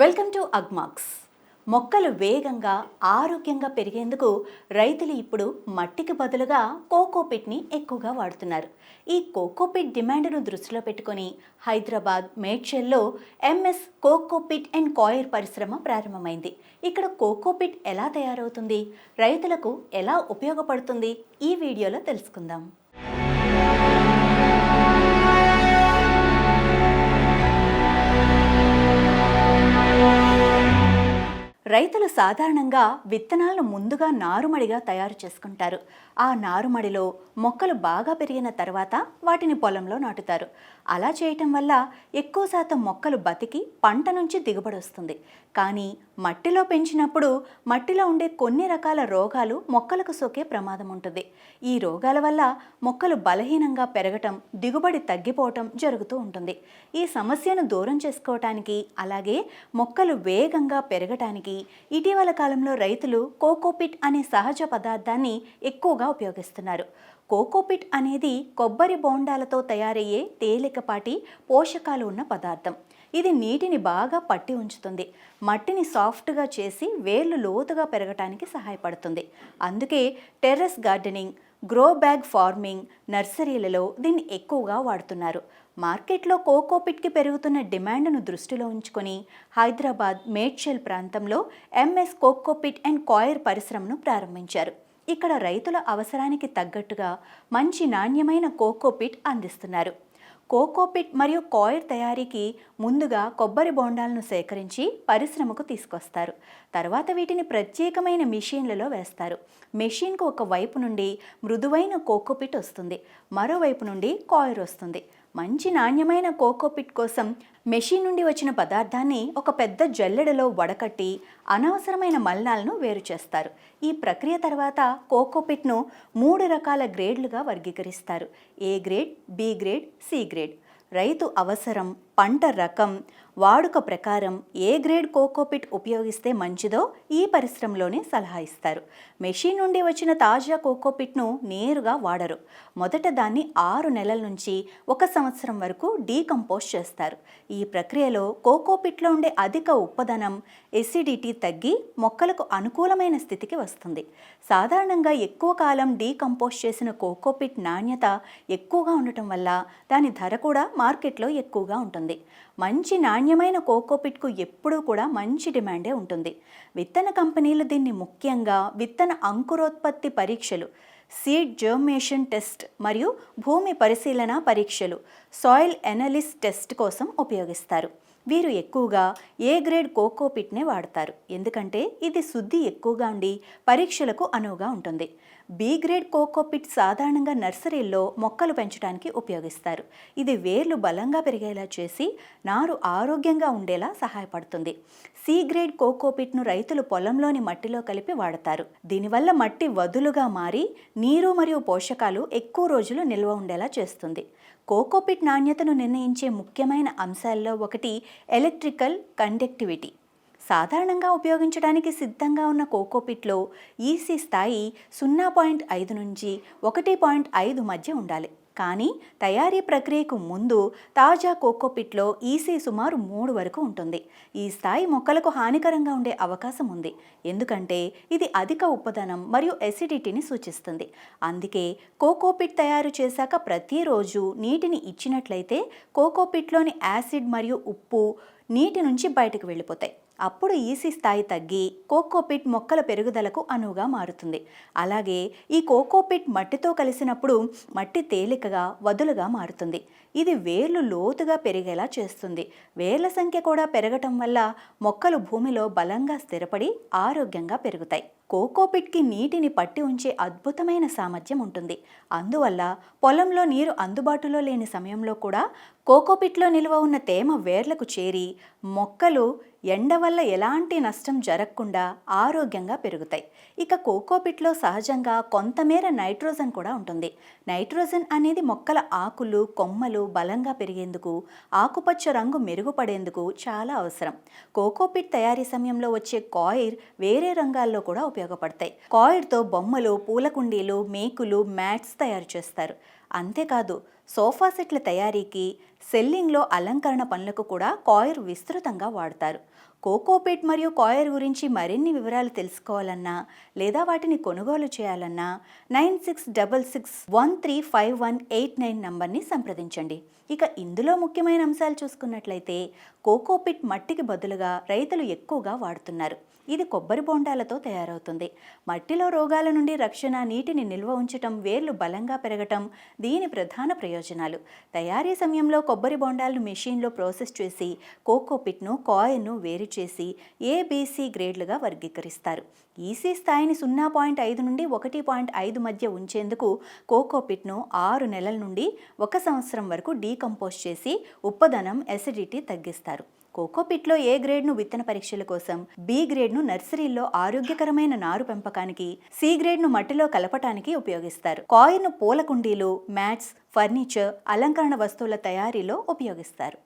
Welcome to Agmax. మొక్కలు వేగంగా ఆరోగ్యంగా పెరిగేందుకు రైతులు ఇప్పుడు మట్టికి బదులుగా కోకోపిట్ని ఎక్కువగా వాడుతున్నారు. ఈ కోకోపిట్ డిమాండ్ను దృష్టిలో పెట్టుకొని హైదరాబాద్ మేడ్చల్లో ఎంఎస్ కోకోపిట్ అండ్ కాయర్ పరిశ్రమ ప్రారంభమైంది. ఇక్కడ కోకోపిట్ ఎలా తయారవుతుంది? రైతులకు ఎలా ఉపయోగపడుతుంది? ఈ వీడియోలో తెలుసుకుందాం. రైతులు సాధారణంగా విత్తనాలను ముందుగా నారుమడిగా తయారు చేసుకుంటారు. ఆ నారుమడిలో మొక్కలు బాగా పెరిగిన తర్వాత వాటిని పొలంలో నాటుతారు. అలా చేయటం వల్ల ఎక్కువ శాతం మొక్కలు బతికి పంట నుంచి దిగుబడి వస్తుంది. కానీ మట్టిలో పెంచినప్పుడు మట్టిలో ఉండే కొన్ని రకాల రోగాలు మొక్కలకు సోకే ప్రమాదం ఉంటుంది. ఈ రోగాల వల్ల మొక్కలు బలహీనంగా పెరగటం దిగుబడి తగ్గిపోవటం జరుగుతూ ఉంటుంది. ఈ సమస్యను దూరం చేసుకోవటానికి అలాగే మొక్కలు వేగంగా పెరగటానికి ఇటీవల కాలంలో రైతులు కోకోపిట్ అనే సహజ పదార్థాన్ని ఎక్కువగా ఉపయోగిస్తున్నారు. కోకోపిట్ అనేది కొబ్బరి బోండాలతో తయారయ్యే తేలిక తేలికపాటి పోషకాలు ఉన్న పదార్థం. ఇది నీటిని బాగా పట్టి ఉంచుతుంది. మట్టిని సాఫ్ట్గా చేసి వేర్లు లోతుగా పెరగటానికి సహాయపడుతుంది. అందుకే terrace gardening grow bag farming నర్సరీలలో దీన్ని ఎక్కువగా వాడుతున్నారు. మార్కెట్లో కోకోపిట్కి పెరుగుతున్న డిమాండ్ను దృష్టిలో ఉంచుకొని హైదరాబాద్ మేడ్చల్ ప్రాంతంలో ఎంఎస్ కోకోపిట్ అండ్ కాయర్ పరిశ్రమను ప్రారంభించారు. ఇక్కడ రైతుల అవసరానికి తగ్గట్టుగా మంచి నాణ్యమైన కోకోపిట్ అందిస్తున్నారు. కోకోపిట్ మరియు కాయిర్ తయారీకి ముందుగా కొబ్బరి బోండాలను సేకరించి పరిశ్రమకు తీసుకొస్తారు. తర్వాత వీటిని ప్రత్యేకమైన మిషన్లలో వేస్తారు. మెషిన్కు ఒక వైపు నుండి మృదువైన కోకోపిట్ వస్తుంది. మరోవైపు నుండి కాయిర్ వస్తుంది. మంచి నాణ్యమైన కోకోపిట్ కోసం మెషిన్ నుండి వచ్చిన పదార్థాన్ని ఒక పెద్ద జల్లెడలో వడకట్టి అనవసరమైన మలినాలను వేరు చేస్తారు. ఈ ప్రక్రియ తర్వాత కోకోపిట్ను మూడు రకాల గ్రేడ్లుగా వర్గీకరిస్తారు. A grade B grade C grade. రైతు అవసరం పంట రకం వాడుక ప్రకారం ఏ గ్రేడ్ కోకోపిట్ ఉపయోగిస్తే మంచిదో ఈ పరిశ్రమలోనే సలహా ఇస్తారు. మెషిన్ నుండి వచ్చిన తాజా కోకోపిట్ను నేరుగా వాడరు. మొదట దాన్ని ఆరు నెలల నుంచి ఒక సంవత్సరం వరకు డీకంపోజ్ చేస్తారు. ఈ ప్రక్రియలో కోకోపిట్లో ఉండే అధిక ఉప్పదనం ఎసిడిటీ తగ్గి మొక్కలకు అనుకూలమైన స్థితికి వస్తుంది. సాధారణంగా ఎక్కువ కాలం డీకంపోజ్ చేసిన కోకోపిట్ నాణ్యత ఎక్కువగా ఉండటం వల్ల దాని ధర కూడా మార్కెట్లో ఎక్కువగా ఉంటుంది. మంచి నాణ్యమైన కోకోపిట్కు ఎప్పుడూ కూడా మంచి డిమాండే ఉంటుంది. విత్తన కంపెనీలు దీన్ని ముఖ్యంగా విత్తన అంకురోత్పత్తి పరీక్షలు సీడ్ జర్మేషన్ టెస్ట్ మరియు భూమి పరిశీలన పరీక్షలు సాయిల్ ఎనలిస్ టెస్ట్ కోసం ఉపయోగిస్తారు. వీరు ఎక్కువగా ఏ గ్రేడ్ కోకోపిట్నే వాడతారు. ఎందుకంటే ఇది శుద్ధి ఎక్కువగా ఉండి పరీక్షలకు అనువుగా ఉంటుంది. బి గ్రేడ్ కోకోపిట్ సాధారణంగా నర్సరీల్లో మొక్కలు పెంచడానికి ఉపయోగిస్తారు. ఇది వేర్లు బలంగా పెరిగేలా చేసి నారు ఆరోగ్యంగా ఉండేలా సహాయపడుతుంది. సి గ్రేడ్ కోకోపిట్ను రైతులు పొలంలోని మట్టిలో కలిపి వాడతారు. దీనివల్ల మట్టి వదులుగా మారి నీరు మరియు పోషకాలు ఎక్కువ రోజులు నిల్వ ఉండేలా చేస్తుంది. కోకోపిట్ నాణ్యతను నిర్ణయించే ముఖ్యమైన అంశాల్లో ఒకటి ఎలక్ట్రికల్ కండక్టివిటీ. సాధారణంగా ఉపయోగించడానికి సిద్ధంగా ఉన్న కోకోపిట్లో ఈసీ స్థాయి సున్నా పాయింట్ ఐదు నుంచి ఒకటి పాయింట్ ఐదు మధ్య ఉండాలి. కానీ తయారీ ప్రక్రియకు ముందు తాజా కోకోపిట్లో ఈసీ సుమారు మూడు వరకు ఉంటుంది. ఈ స్థాయి మొక్కలకు హానికరంగా ఉండే అవకాశం ఉంది. ఎందుకంటే ఇది అధిక ఉప్పదనం మరియు ఎసిడిటీని సూచిస్తుంది. అందుకే కోకోపిట్ తయారు చేశాక ప్రతిరోజు నీటిని ఇచ్చినట్లయితే కోకోపిట్లోని యాసిడ్ మరియు ఉప్పు నీటి నుంచి బయటకు వెళ్ళిపోతాయి. అప్పుడు ఈసీ స్థాయి తగ్గి కోకోపిట్ మొక్కల పెరుగుదలకు అనువుగా మారుతుంది. అలాగే ఈ కోకోపిట్ మట్టితో కలిసినప్పుడు మట్టి తేలికగా వదులుగా మారుతుంది. ఇది వేర్లు లోతుగా పెరిగేలా చేస్తుంది. వేర్ల సంఖ్య కూడా పెరగటం వల్ల మొక్కలు భూమిలో బలంగా స్థిరపడి ఆరోగ్యంగా పెరుగుతాయి. కోకోపిట్కి నీటిని పట్టి ఉంచే అద్భుతమైన సామర్థ్యం ఉంటుంది. అందువల్ల పొలంలో నీరు అందుబాటులో లేని సమయంలో కూడా కోకోపిట్లో నిల్వ ఉన్న తేమ వేర్లకు చేరి మొక్కలు ఎండ వల్ల ఎలాంటి నష్టం జరగకుండా ఆరోగ్యంగా పెరుగుతాయి. ఇక కోకోపిట్లో సహజంగా కొంతమేర నైట్రోజన్ కూడా ఉంటుంది. నైట్రోజన్ అనేది మొక్కల ఆకులు కొమ్మలు బలంగా పెరిగేందుకు ఆకుపచ్చ రంగు మెరుగుపడేందుకు చాలా అవసరం. కోకోపిట్ తయారీ సమయంలో వచ్చే కాయిర్ వేరే రంగాల్లో కూడా ఉపయోగపడతాయి. కాయిర్తో బొమ్మలు పూల కుండీలు మేకులు మ్యాట్స్ తయారు చేస్తారు. అంతేకాదు సోఫా సెట్ల తయారీకి సెల్లింగ్లో అలంకరణ పనులకు కూడా కాయిర్ విస్తృతంగా వాడతారు. కోకోపేట్ మరియు కాయర్ గురించి మరిన్ని వివరాలు తెలుసుకోవాలన్నా లేదా వాటిని కొనుగోలు చేయాలన్నా nine six double six one three five one eight nine నంబర్ని సంప్రదించండి. ఇక ఇందులో ముఖ్యమైన అంశాలు చూసుకున్నట్లయితే కోకోపిట్ మట్టికి బదులుగా రైతులు ఎక్కువగా వాడుతున్నారు. ఇది కొబ్బరి బొండాలతో తయారవుతుంది. మట్టిలో రోగాల నుండి రక్షణ నీటిని నిల్వ ఉంచటం వేర్లు బలంగా పెరగటం దీని ప్రధాన ప్రయోజనాలు. తయారీ సమయంలో కొబ్బరి బొండాలను మెషీన్లో ప్రాసెస్ చేసి కోకోపిట్ను కాయిన్ను వేరు చేసి ఏబీసీ గ్రేడ్లుగా వర్గీకరిస్తారు. ఈసీ స్థాయిని సున్నా పాయింట్ ఐదు నుండి ఒకటి పాయింట్ ఐదు మధ్య ఉంచేందుకు కోకోపిట్ను ఆరు నెలల నుండి ఒక సంవత్సరం వరకు డీకంపోజ్ చేసి ఉప్పదనం ఎసిడిటీ తగ్గిస్తారు. కోకోపిట్లో ఏ గ్రేడ్ను విత్తన పరీక్షల కోసం బి గ్రేడ్ను నర్సరీల్లో ఆరోగ్యకరమైన నారు పెంపకానికి సి గ్రేడ్ను మట్టిలో కలపటానికి ఉపయోగిస్తారు. కాయిన్ను పూల కుండీలు మ్యాట్స్ ఫర్నిచర్ అలంకరణ వస్తువుల తయారీలో ఉపయోగిస్తారు.